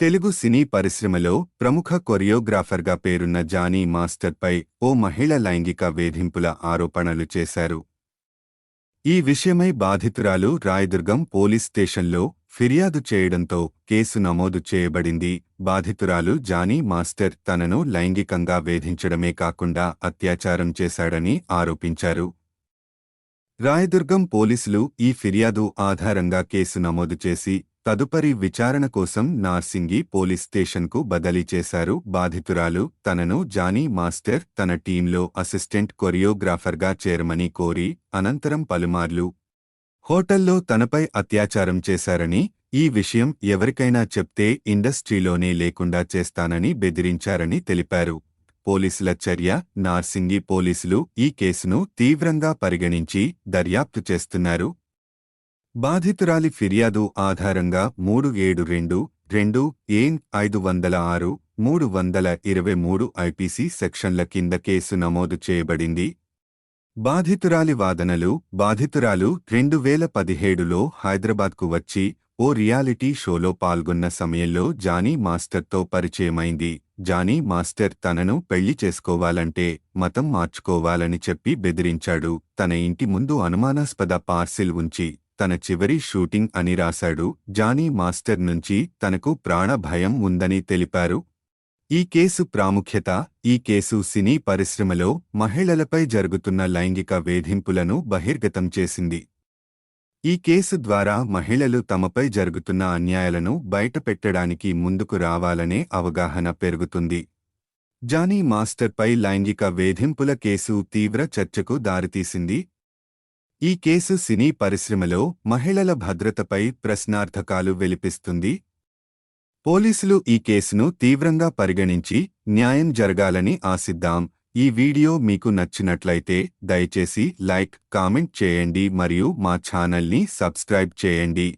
తెలుగు సినీ పరిశ్రమలో ప్రముఖ కొరియోగ్రాఫర్గా పేరున్న జానీ మాస్టర్పై ఓ మహిళ లైంగిక వేధింపుల ఆరోపణలు చేశారు. ఈ విషయమై బాధితురాలు రాయదుర్గం పోలీస్ స్టేషన్లో ఫిర్యాదు చేయడంతో కేసు నమోదు చేయబడింది. బాధితురాలు జానీ మాస్టర్ తనను లైంగికంగా వేధించడమే కాకుండా అత్యాచారం చేశాడని ఆరోపించారు. రాయదుర్గం పోలీసులు ఈ ఫిర్యాదు ఆధారంగా కేసు నమోదు చేసి తదుపరి విచారణ కోసం నార్సింగి పోలీస్ స్టేషన్కు బదిలీ చేశారు. బాధితురాలు తనను జానీ మాస్టర్ తన టీంలో అసిస్టెంట్ కొరియోగ్రాఫర్గా చేరమని కోరి అనంతరం పలుమార్లు హోటల్లో తనపై అత్యాచారం చేశారని ఈ విషయం ఎవరికైనా చెప్తే ఇండస్ట్రీలోనే లేకుండా చేస్తానని బెదిరించారని తెలిపారు. పోలీసుల చర్య నార్సింగి పోలీసులు ఈ కేసును తీవ్రంగా పరిగణించి దర్యాప్తు చేస్తున్నారు. బాధితురాలి ఫిర్యాదు ఆధారంగా మూడు ఏడు రెండు రెండు ఏన్ ఐదు వందల ఆరు మూడు వందల ఇరవై మూడు ఐపీసీ సెక్షన్ల కింద కేసు నమోదు చేయబడింది. బాధితురాలి వాదనలు బాధితురాలు రెండు వేల పదిహేడులో హైదరాబాద్కు వచ్చి ఓ రియాలిటీ షోలో పాల్గొన్న సమయంలో జానీ మాస్టర్తో పరిచయమైంది. జానీ మాస్టర్ తనను పెళ్ళి చేసుకోవాలంటే మతం మార్చుకోవాలని చెప్పి బెదిరించాడు. తన ఇంటి ముందు అనుమానాస్పద పార్సిల్ ఉంచి తన చివరి షూటింగ్ అని రాశాడు. జానీ మాస్టర్ నుంచి తనకు ప్రాణ భయం ఉందని తెలిపారు. ఈ కేసు ప్రాముఖ్యత ఈ కేసు సినీ పరిశ్రమలో మహిళలపై జరుగుతున్న లైంగిక వేధింపులను బహిర్గతం చేసింది. ఈ కేసు ద్వారా మహిళలు తమపై జరుగుతున్న అన్యాయాలను బయటపెట్టడానికి ముందుకు రావాలనే అవగాహన పెరుగుతుంది. జానీ మాస్టర్పై లైంగిక వేధింపుల కేసు తీవ్ర చర్చకు దారితీసింది. ఈ కేసు సినీ పరిశ్రమలో మహిళల భద్రతపై ప్రశ్నార్థకాలు వెలిపిస్తుంది. పోలీసులు ఈ కేసును తీవ్రంగా పరిగణించి న్యాయం జరగాలని ఆశిద్దాం. ఈ వీడియో మీకు నచ్చినట్లయితే దయచేసి లైక్ కామెంట్ చేయండి మరియు మా ఛానల్ని సబ్స్క్రైబ్ చేయండి.